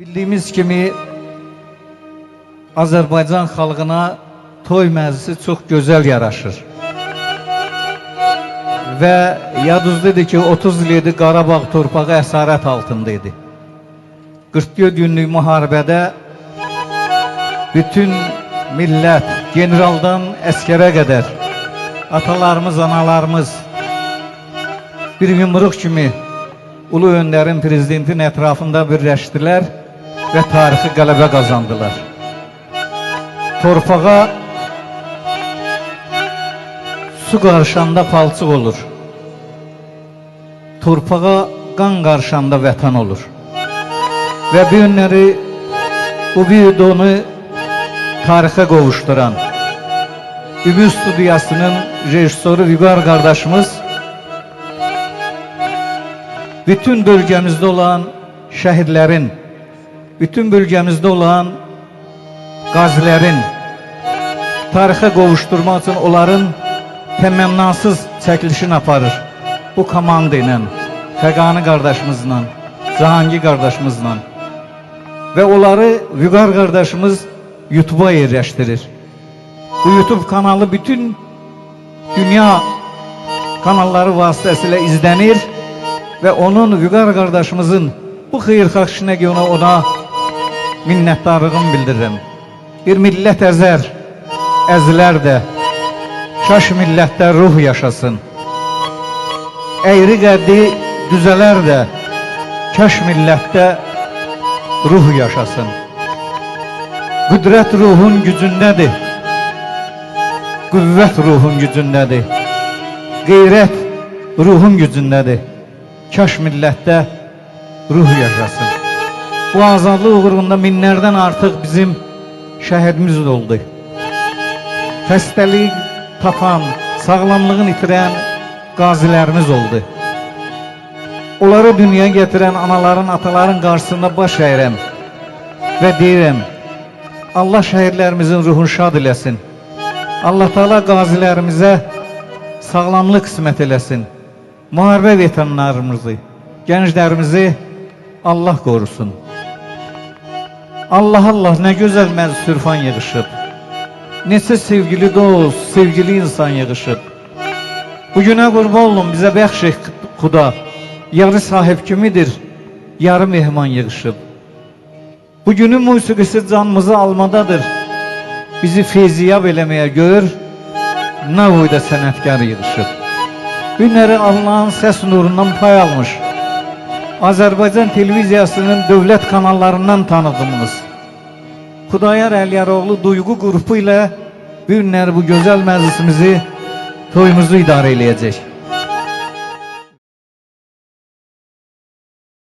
Bildiyimiz kimi Azərbaycan xalqına toy məclisi çox gözəl yaraşır. Və yadınızdadır ki 30 il idi Qarabağ torpağı əsarət altında idi. 44 günlük müharibədə bütün millət, generaldan əskərə qədər atalarımız, analarımız bir yumruq kimi ulu öndərin prezidentin ətrafında birləşdilər və tarixi qələbə qazandılar. Torpağa su qarışanda palçıq olur. Torpağa qan qarışanda vətən olur. Və bu günləri bu bir donu tarixə qovuşduran Ümid Studiyasının rejissoru Vüqar qardaşımız bütün bölgemizde olan şehirlerin, bütün bölgemizde olan gazilerin tarihe qovuşturmaq üçün onların təmənnasız çəkilişini aparır. Bu komanda ilə, Xəqani qardaşımızla, Cahangi qardaşımızla və onları Vüqar qardaşımız YouTube-a yerləşdirir. Bu YouTube kanalı bütün dünya kanalları vasıtasıyla izlenir ve onun Vüqar qardaşımızın bu xeyirxah işinə görə ona minnətdarlığımı bildirirəm. Bir millət əzər, əzilər də, kaş millətdə ruh yaşasın. Əyri qəddi düzələr də, kaş millətdə ruh yaşasın. Qüdrət ruhun gücündədir, qüvvət ruhun gücündədir, qeyrət ruhun gücündədir. Kaş millətdə ruh yaşasın. Bu azadlıq uğrunda minlərdən artıq bizim şəhidimiz oldu. Xəstəlik tapan, sağlamlığını itirən qazilərimiz oldu. Onları dünyaya gətirən anaların, ataların qarşısında baş əyirəm və deyirəm, Allah şəhidlərimizin ruhunu şad eləsin. Allah Taala qazilərimizə sağlamlıq qismət eləsin. Müharibə veteranlarımızı, gənclərimizi Allah qorusun. Allah Allah nə gözəl məzsürfan yığışıb. Neçə sevgili dost, sevgili insan yığışıb. Bugünə qurban olun bizə bəxş et Xuda. Yarı sahib kimidir, yarı mehman yığışıb. Bugünün musiqisi canımızı almadadır. Bizi feyziyab eləməyə gör, nə boyda sənətkar yığışıb. Günləri Allah'ın səs nurundan pay almış. Azərbaycan televiziyasının dövlət kanallarından tanıdığımız Xudayar Əlyaroğlu duygu qrupu ilə bu bu gözəl məclisimizi, toyumuzu idarə eləyəcək.